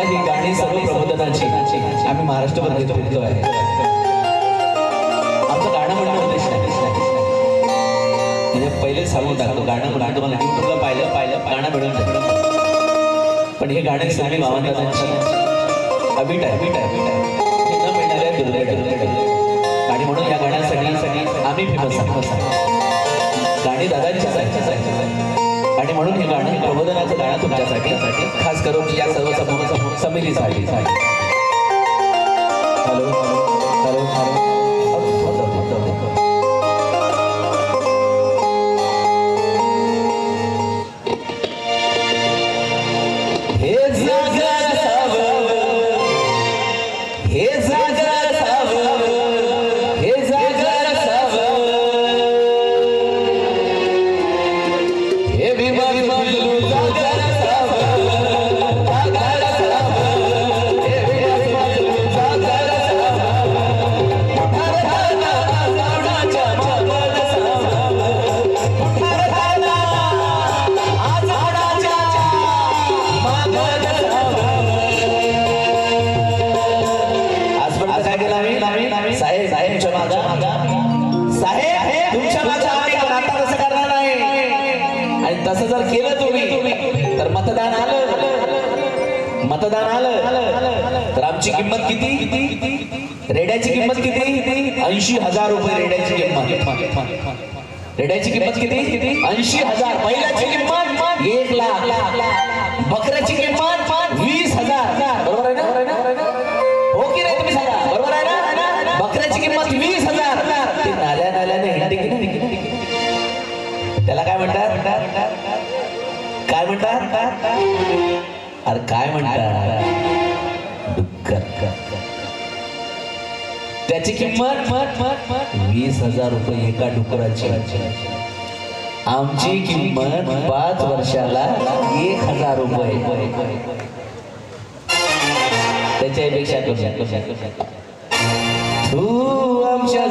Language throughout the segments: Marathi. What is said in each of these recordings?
ही गाणी सर्व प्रबोधनाची. आम्ही महाराष्ट्रभर बोलतो आहे. आमचं गाणं म्हणणं उद्देश नाही. म्हणजे पहिले सांगून टाकतो गाणं म्हणून तुम्हाला युट्यूबला पाहिलं पाहिलं गाणं मिळून जातं पण हे गाणे स्वामी मावंदांची अबिट आहे अबिट आहे. अबिट आहे न मिळणाऱ्या दुर्दैव दुर्दैव गाण्यासाठी फेमस गाणी दादांचीच आहे आणि म्हणून हे गाणं प्रबोधनाचं गाणं तुमच्यासाठी. खास करून या सर्व समूह समितीसाठी तसं जर केलं तुम्ही तर मतदान आलं. मतदान आलं. तर आमची किंमत किती? रेड्याची किंमत किती? ऐंशी हजार रुपये रेड्याची किंमत. रेड्याची किंमत किती? किती ऐंशी हजार. बैलाची किंमत एक लाख. बकऱ्याची किंमत वीस हजार. बरोबर आहे ना? हो की नाही तुम्ही सांगा? बरोबर आहे ना? बकऱ्याची किंमत वीस हजार. ते नाल्या नाल्याने त्याला काय म्हणतात? काय म्हणतात? अरे काय म्हणतात? डुक्कर त्याची किंमत वीस हजार रुपये एका डुकराची. आमची किंमत पाच वर्षाला एक हजार रुपये. त्याच्यापेक्षा कशा कशा कशा तू आमच्या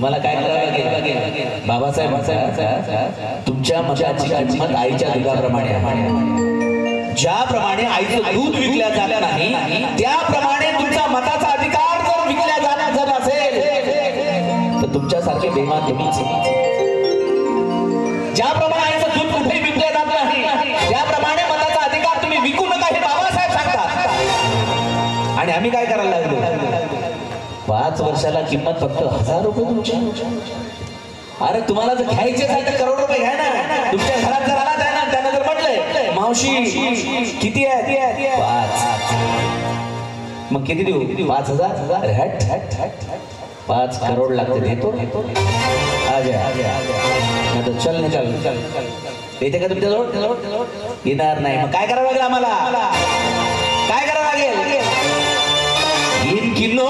तुम्हाला काय करावं लागेल? बाबासाहेब बाबासाहेब तुमच्या मताची किंमत आईच्या दुधाप्रमाणे ज्याप्रमाणे आईचं दूध विकल्या जात नाही त्याप्रमाणे तुमचा मताचा अधिकार जर विकल्या जाणार जर असेल तर तुमच्यासारखे बेमान तुम्हीच ज्याप्रमाणे आईचं दूध कुठेही विकलं जात नाही त्याप्रमाणे मताचा अधिकार तुम्ही विकू नका हे बाबासाहेब सांगतात. आणि आम्ही काय करायला पाच वर्षाला किंमत फक्त हजार रुपये तुमची. अरे तुम्हाला जर घ्यायचे असेल तर करोड रुपये घ्या ना. तुमच्या घरात जर आला त्या ना त्यानं जर म्हटलंय मावशी किती आहे पाच. मग किती देऊ? पाच हजार? अरे हॅट हॅट हॅट पाच करोड लागते देतो. आ जा आ तर चल ना चल चल. येते का तुमच्याजवळ? येणार नाही. मग काय करावं लागेल आम्हाला? काय करावं लागेल? तीन किलो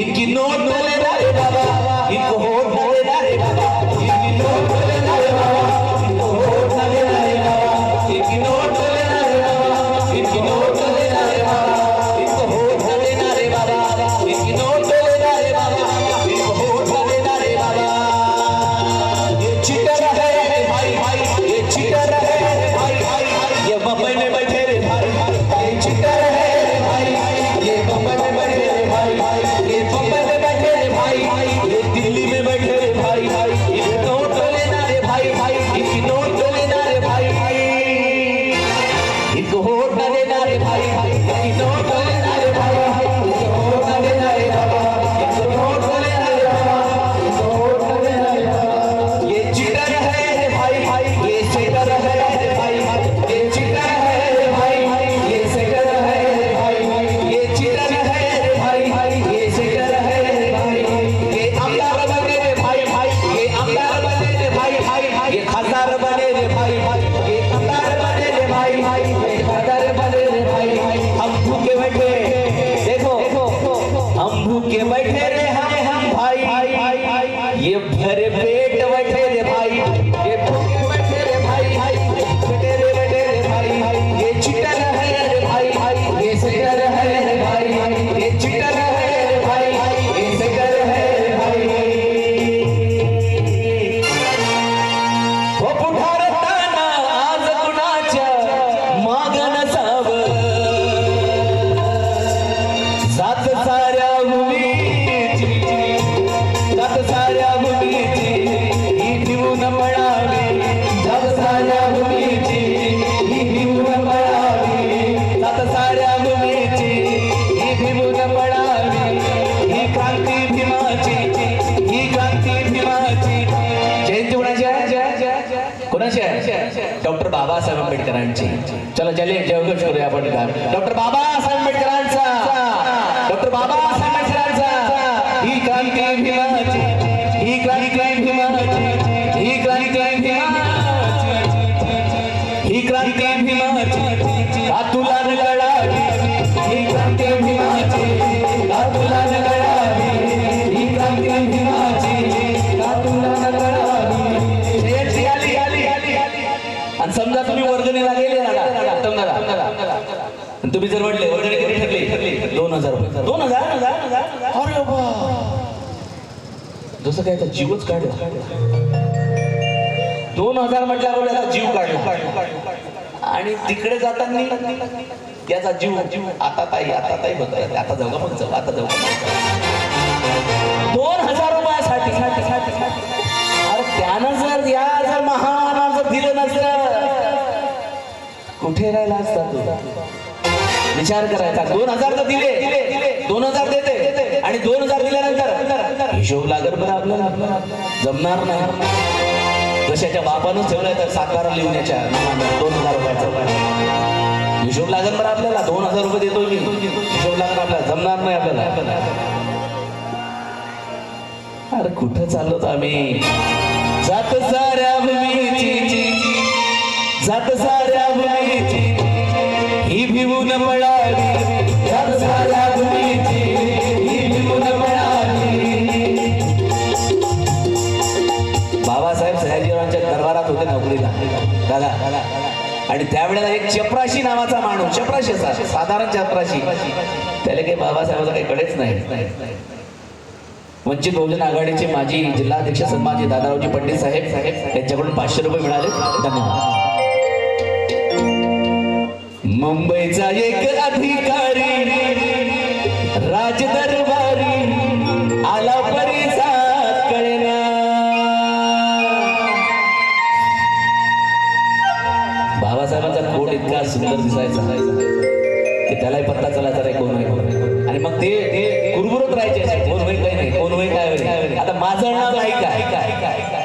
इनकी नोट न लेना रे बाबा इनको वोट देखो हम के बैठे रहे हम भाई। ये भरे पेट बैठे रे भाई। डॉक्टर बाबासाहेब आंबेडकरांची. चला जले जयघोष करूया आपण डॉक्टर बाबासाहेब आंबेडकर जसं काय जीवच काढला. दोन हजार म्हटल्यावर त्याचा जीव काढला. आणि तिकडे जाताना त्याचा जीव जीव आता ताई आता ताई होत आता जाऊ का मग? जाऊ आता जाऊ का दोन हजार रुपयासाठी. साठी साठी साठी अरे त्यानं जर या जर महामानाचं दिलं नसतं कुठे राहिला असता तू? विचार करायचा. दोन हजार तर दिले. दोन हजार देते. आणि दोन हजार दिल्यानंतर हिशोब लागत बरं आपल्याला. जमणार नाही. कशाच्या बापानं ठेवलाय तर सातारा लिहिण्याच्या दोन हजार रुपयाचा. हिशोब लागत बरं आपल्याला. दोन हजार रुपये देतो मी. हिशोब लागत आपल्याला. जमणार नाही आपल्याला. अरे कुठं चाललो आम्ही? जात जा. बाबासाहेब सयाजीरावांच्या दरबारात होते नोकरीला. दादा आणि त्यावेळेला एक चपराशी नावाचा माणूस चपराशी असा साधारण चपराशी. त्याला काही बाबासाहेबाचा काही कडेच नाही. वंचित बहुजन आघाडीचे माजी जिल्हाध्यक्ष सन्माजी दादारावजी पंडित साहेब साहेब त्यांच्याकडून पाचशे रुपये मिळाले. धन्यवाद. मुंबईचा एक अधिकारी राजदरबारी आला कोट इतका सुंदर दिसायचा की त्यालाही पत्ता चालायचा रे कोण आहे? आणि मग ते गुरगुरत राहायचे. कोण होईल काही नाही. कोण होईल काय होईल? आता माझं नाव नाही काय काय